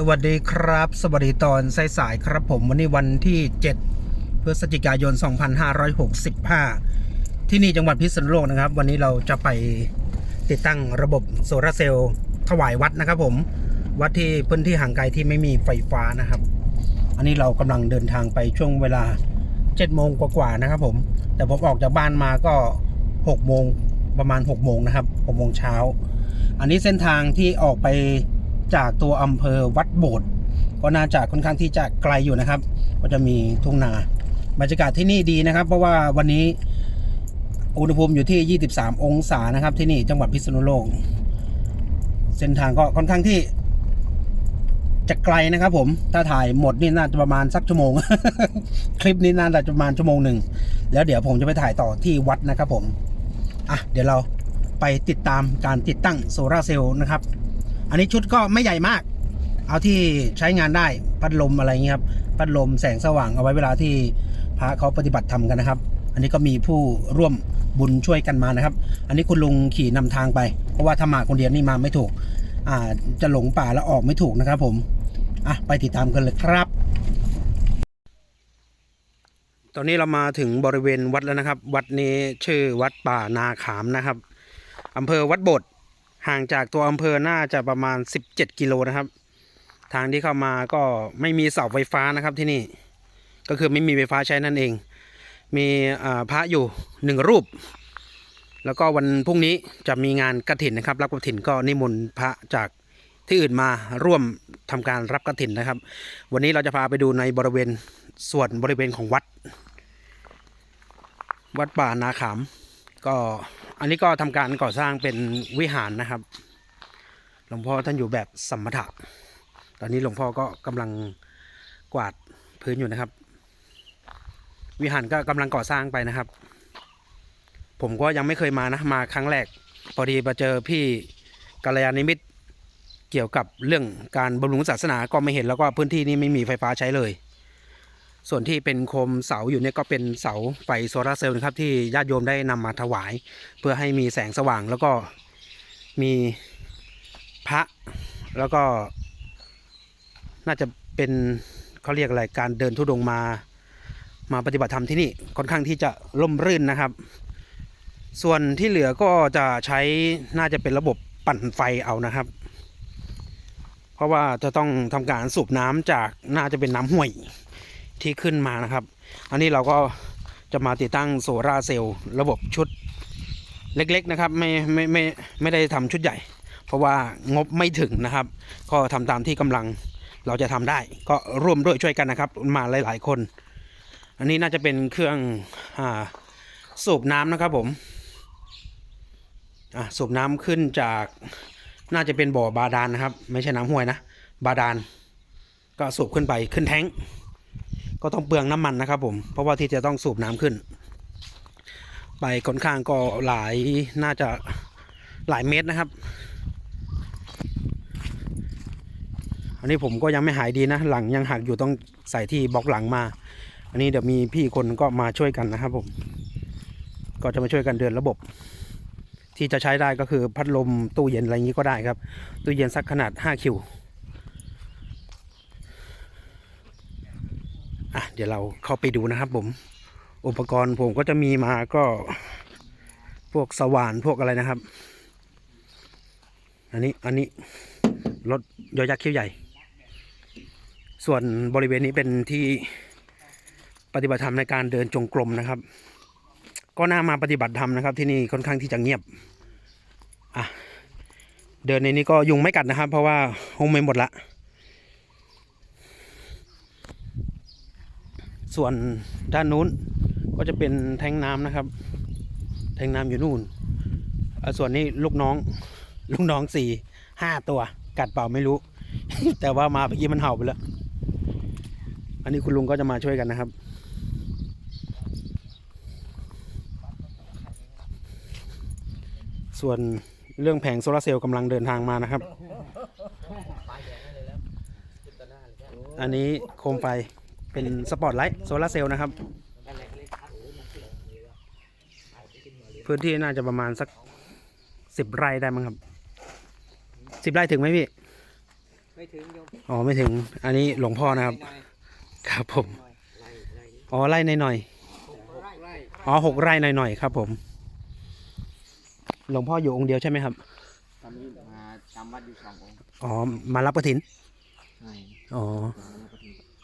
สวัสดีครับ สวัสดีตอนสายๆครับผมวันนี้วันที่ 7 พฤศจิกายน 2565 ที่นี่จังหวัดพิษณุโลกนะครับ วันนี้เราจะไปติดตั้งระบบโซลาร์เซลล์ถวายวัดนะครับผมวัดที่พื้นที่ห่างไกลที่ไม่มีไฟฟ้านะครับ อันนี้เรากำลังเดินทางไปช่วงเวลา 7 โมงกว่าๆนะครับผมแต่ผมออกจากบ้านมาก็ 6 โมงประมาณ 6 โมงนะครับ6โมงเช้า อันนี้เส้นทางที่ออกไป จากตัวอำเภอวัดโบสถ์ก็น่าจะค่อนข้างที่จะไกลอยู่นะครับ ก็จะมีทุ่งนาบรรยากาศที่นี่ดีนะครับ เพราะว่าวันนี้อุณหภูมิอยู่ที่ 23 องศานะครับ ที่นี่จังหวัดพิษณุโลก เส้นทางก็ค่อนข้างที่ จะไกลนะครับ ผม ถ้าถ่ายหมดนี่น่าจะประมาณสักชั่วโมง คลิปนี้น่าจะประมาณชั่วโมงหนึ่ง แล้วเดี๋ยวผมจะไปถ่ายต่อที่วัดนะครับ ผม อะ เดี๋ยวเราไปติดตามการติดตั้งโซลาร์เซลล์นะครับ อันนี้ชุดก็ไม่ใหญ่มาก เอาที่ใช้งานได้พัดลมอะไรเงี้ยครับพัดลมแสงสว่างเอาไว้เวลาที่พระเขาปฏิบัติธรรมกันนะครับ อันนี้ก็มีผู้ร่วมบุญช่วยกันมานะครับ อันนี้คุณลุงขี่นำทางไป เพราะว่าถ้ามาคนเดียวนี่มาไม่ถูก อ่าจะหลงป่าแล้วออกไม่ถูกนะครับ ผมอะไปติดตามกันเลยครับ ตอนนี้เรามาถึงบริเวณวัดแล้วนะครับ วัดนี้ชื่อวัดป่านาขามนะครับอำเภอวัดบด ห่างจากตัวอำเภอน่าจะประมาณ 17 กิโลนะครับ ทางที่เข้ามาก็ไม่มีเสาไฟฟ้านะครับที่นี่ก็คือไม่มีไฟฟ้าใช้นั่นเอง มีพระอยู่หนึ่งรูป แล้วก็วันพรุ่งนี้จะมีงานกระถินนะครับ รับกระถินก็นิมนต์พระจากที่อื่นมาร่วมทำการรับกระถินนะครับ วันนี้เราจะพาไปดูในบริเวณส่วนบริเวณของวัด วัดป่านาขามก็ อันนี้ก็ทำการก่อสร้างเป็นวิหารนะครับ หลวงพ่อท่านอยู่แบบสมถะ ตอนนี้หลวงพ่อก็กำลังกวาดพื้นอยู่นะครับ วิหารก็กำลังก่อสร้างไปนะครับ ผมก็ยังไม่เคยมานะมาครั้งแรกพอดีมาเจอพี่กัลยาณิมิตรเกี่ยวกับเรื่องการบำรุงศาสนาก็ไม่เห็นแล้วก็พื้นที่นี้ไม่มีไฟฟ้าใช้เลย ส่วนที่เป็นโคมเสาอยู่เนี่ยก็เป็นเสาไฟโซลาร์เซลล์นะครับที่ญาติโยมได้นำมาถวาย เพื่อให้มีแสงสว่างแล้วก็มีพระแล้วก็น่าจะเป็นเขาเรียกอะไรการเดินทุดงมามาปฏิบัติธรรมที่นี่ค่อนข้างที่จะร่มรื่นนะครับ ส่วนที่เหลือก็จะใช้น่าจะเป็นระบบปั่นไฟเอานะครับ เพราะว่าจะต้องทำการสูบน้ำจากน่าจะเป็นน้ำห้วย ที่ขึ้นมานะครับ อันนี้เราก็จะมาติดตั้งโซลาร์เซลล์ระบบชุดเล็กๆนะครับไม่ไม่ไม่ไม่ได้ทำชุดใหญ่ เพราะว่างบไม่ถึงนะครับ ก็ทำตามที่กำลังเราจะทำได้ ก็ร่วมด้วยช่วยกันนะครับ มาหลายๆคน อันนี้น่าจะเป็นเครื่องอสูบน้ำนะครับผมอะสูบน้ำขึ้นจากน่าจะเป็นบ่อบาดาลนะครับ ไม่ใช่น้ำห้วยนะ บาดาลก็สูบขึ้นไปขึ้นแท้ง ก็ต้องเปลืองน้ำมันนะครับผมเพราะว่าที่จะต้องสูบน้ำขึ้น ไปค่อนข้างก็หลายน่าจะหลายเมตรนะครับ อันนี้ผมก็ยังไม่หายดีนะ หลังยังหักอยู่ต้องใส่ที่บล็อกหลังมา อันนี้เดี๋ยวมีพี่คนก็มาช่วยกันนะครับผม ก็จะมาช่วยกันเดินระบบ ที่จะใช้ได้ก็คือพัดลมตู้เย็นอะไรอย่างนี้ก็ได้ครับ ตู้เย็นสักขนาด5คิว อะเดี๋ยวเราเข้าไปดูนะครับผม อุปกรณ์ผมก็จะมีมาก็พวกสว่านพวกอะไรนะครับ อันนี้อันนี้รถยอยักษ์คิ้วใหญ่ ส่วนบริเวณนี้เป็นที่ปฏิบัติธรรมในการเดินจงกรมนะครับ ก็น่ามาปฏิบัติธรรมนะครับ ที่นี่ค่อนข้างที่จะเงียบอะเดินในนี้ก็ยุงไม่กัดนะครับ เพราะว่าห้องไม่หมดละ ส่วนด้านนู้นก็จะเป็นแทงน้ำนะครับ แทงน้ำอยู่นู่น ส่วนนี้ลูกน้อง ลูกน้องสี่ห้าตัว กัดเปล่าไม่รู้ แต่ว่ามาเมื่อกี้มันเห่าไปแล้ว อันนี้คุณลุงก็จะมาช่วยกันนะครับส่วนเรื่องแผงโซลาร์เซลล์กำลังเดินทางมานะครับ อันนี้โคมไฟ เป็นสปอตไลท์โซลาร์เซลล์นะครับ พื้นที่น่าจะประมาณสักสิบไร่ได้มั้งครับสิบไร่ถึงไหมพี่ ไม่ถึงโยมอ๋อไม่ถึง อันนี้หลวงพ่อนะครับ หน่อยครับผมหน่อยไล่ไล่อ๋อไร่ในหน่อยหกไร่ไร่ๆอ๋อหกไร่หน่อยๆครับ ผม หลวงพ่ออยู่องค์เดียวใช่ไหมครับ ตอนนี้มาจำวัดอยู่สององค์อ๋อมารับกฐินใช่อ๋อ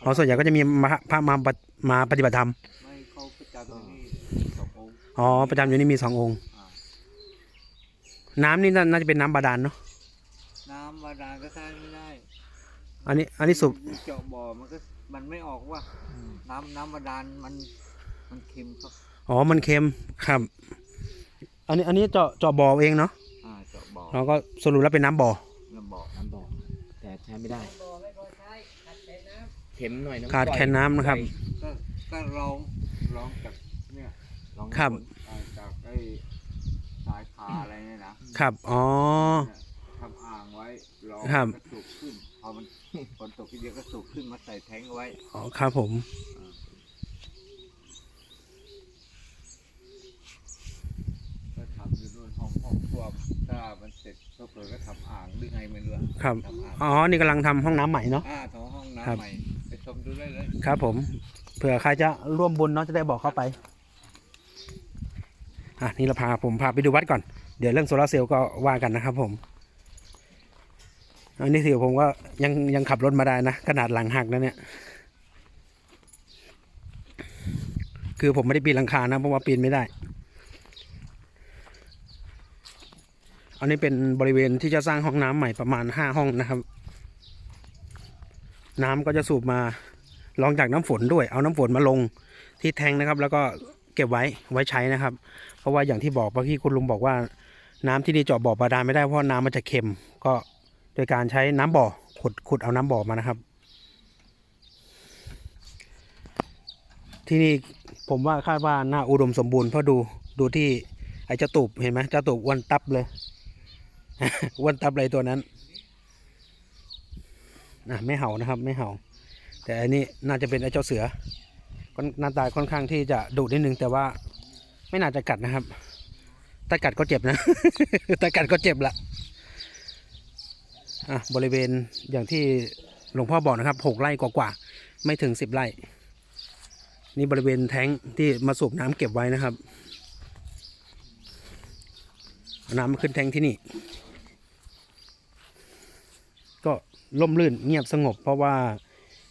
อ๋อส่วนใหญ่ก็จะมีมาพระมาปฏิมาปฏิบัติธรรม ไม่เขาประจำอยู่นี่สององค์อ๋อประจำอยู่นี่มีสององค์อ่าน้ำนี่น่าน่าจะเป็นน้ำบาดาลเนาะ น้ำบาดาลก็สร้างไม่ได้อันนี้อันนี้สูบเจาะบ่อมันก็มันไม่ออกว่า น้ำน้ำบาดาลมันมันเค็มครับอ๋อ มันเค็มครับ อันนี้อันนี้เจาะเจาะบ่อเองเนาะอ่าเจาะบ่อเราก็สรุปแล้วเป็นน้ำบ่อน้ำบ่อ น้ำบ่อแต่ใช้ไม่ได้ เข็มหน่อยน้ำขาดแคลนน้ำนะครับ ก็ก็ลองลองจากเนี่ยลองครับ อ่าจากไอ้สายคาอะไรเนี่ยนะครับอ๋อ เนี่ยทำอ่างไว้รอครับก็สูบขึ้นพอมันฝนตกทีเดียวก็สูบขึ้นมาใส่แทงเอาไว้ อ๋อครับผม ก็ทำอยู่นู่นห้องห้องครัวถ้ามันเสร็จก็เปิดก็ทำอ่างหรือไงไม่รู้อะครับ ทำอ่างอ๋อ นี่กำลังทำห้องน้ำใหม่เนาะ อ่าท้องห้องครับน้ำใหม่ไปชม ดูได้เลยครับผม เผื่อใครจะร่วมบุญเนาะจะได้บอกเข้าไปอะนี่เราพาผมพาไปดูวัดก่อน เดี๋ยวเรื่องโซลาร์เซลล์ก็ว่ากันนะครับผมอันนี้ถือผมก็ยังยังขับรถมาได้นะขนาดหลังหักแล้วเนี่ยคือผมไม่ได้ปีนหลังคานะเพราะว่าปีนไม่ได้ อันนี้เป็นบริเวณที่จะสร้างห้องน้ำใหม่ประมาณห้าห้องนะครับ น้ำก็จะสูบมา ลองจากน้ำฝนด้วย เอาน้ำฝนมาลงที่แทงนะครับ แล้วก็เก็บไว้ไว้ใช้นะครับ เพราะว่าอย่างที่บอกเมื่อกี้คุณลุงบอกว่า น้ำที่นี่เจาะบ่อบาดาลไม่ได้เพราะน้ำมันจะเค็ม ก็โดยการใช้น้ำบ่อขุดขุดเอาน้ำบ่อมานะครับ ที่นี่ผมว่าคาดว่าน่าอุดมสมบูรณ์เพราะดูดูที่ไอ้เจ้าตูบเห็นไหมเจ้าตูบอ้วนตับเลยอ้วนตับเลยตัวนั้นอะไม่เห่านะครับ ไม่เห่า แต่อันนี้น่าจะเป็นไอ้เจ้าเสือหน้าตาค่อนข้างที่จะดุนิดนึงแต่ว่าไม่น่าจะกัดนะครับ ถ้ากัดก็เจ็บนะ ถ้ากัดก็เจ็บละอะบริเวณอย่างที่หลวงพ่อบอกนะครับหกไร่กว่าๆไม่ถึงสิบไร่ นี่บริเวณแท้งที่มาสูบน้ำเก็บไว้นะครับ น้ำมาขึ้นแท้งที่นี่ ก็ล่มลื่นเงียบสงบเพราะว่า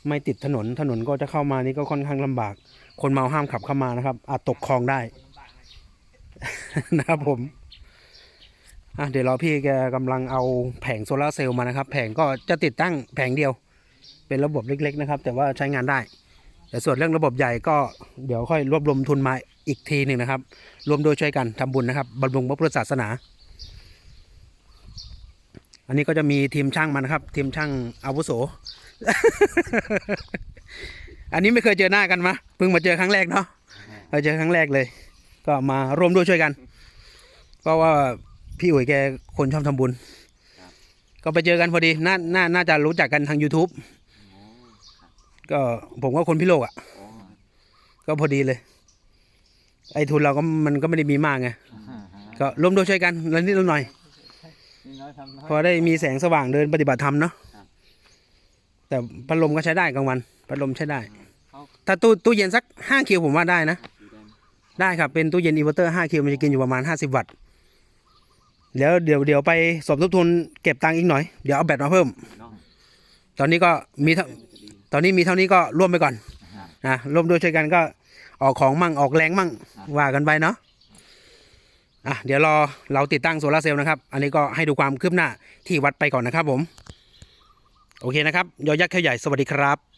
ไม่ติดถนนถนนก็จะเข้ามานี่ก็ค่อนข้างลำบาก คนเมาห้ามขับเข้ามานะครับ อาจตกคลองได้ นะครับผมอะเดี๋ยวเรอพี่แกกำลังเอาแผงโซลาเซลล์มานะครับ แผงก็จะติดตั้งแผงเดียว เป็นระบบเล็ก ๆ นะครับ แต่ว่าใช้งานได้ แต่ส่วนเรื่องระบบใหญ่ก็เดี๋ยวค่อยรวบรวมทุนมาอีกทีหนึ่งนะครับ รวมโดยช่วยกันทำบุญนะครับบำรุงพระพุทธศาสนา อันนี้ก็จะมีทีมช่างมานะครับ ทีมช่างอาวุโส อันนี้ไม่เคยเจอหน้ากันมาเพิ่งมาเจอครั้งแรกเนาะเราเจอครั้งแรกเลย ก็มาร่วมด้วยช่วยกัน เพราะว่าพี่อุ๋ยแกคนชอบทำบุญ ก็ไปเจอกันพอดีน่าน่าน่าจะรู้จักกันทาง YouTube ก็ผมก็คนพิโลกอะอ๋อก็พอดีเลย ไอ้ทุนเราก็มันก็ไม่ได้มีมากไงก็ร่วมด้วยช่วยกันแล้วนิดละหน่อยนี่น้อยทำน้อย พอได้มีแสงสว่างเดินปฏิบัติธรรมเนาะครับ แต่พัดลมก็ใช้ได้กลางวันพัดลมใช้ได้เขาถ้าตู้ตู้เย็นสักห้าคิวผมว่าได้นะสีแดงได้ครับ เป็นตู้เย็นอินเวอร์เตอร์ห้าคิวมันจะกินอยู่ประมาณห้าสิบวัตต์เดี๋ยวเดี๋ยวเดี๋ยวไปสมทบทุนเก็บตังค์อีกหน่อย เดี๋ยวเอาแบตมาเพิ่มเนาะตอนนี้ก็มีเท่าตอนนี้มีเท่านี้ก็ร่วมไปก่อนนะร่วมด้วยช่วยกันก็ออกของมั่งออกแรงมั่งว่ากันไปเนาะอะเดี๋ยวรอเราติดตั้งโซลาร์เซลล์นะครับ อันนี้ก็ให้ดูความคืบหน้าที่วัดไปก่อนนะครับผม โอเคนะครับยอยักษ์เข้าใหญ่สวัสดีครับ